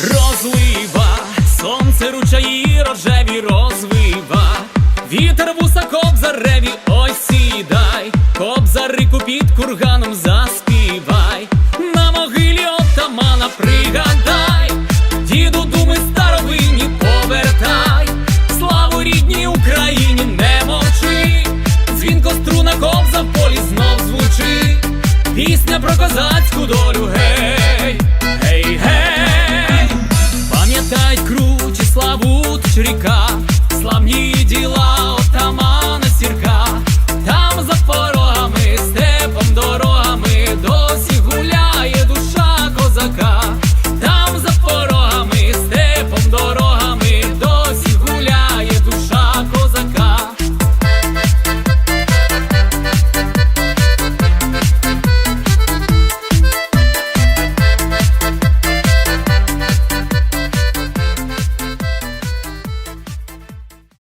Розлива, сонце ручаї, рожеві розлива, вітер вуса кобзареві, ось сідай, кобзарику під курганом зас. пісня про козацьку долю, гей, гей, гей, пам'ятають кручі, славу, туч ріка.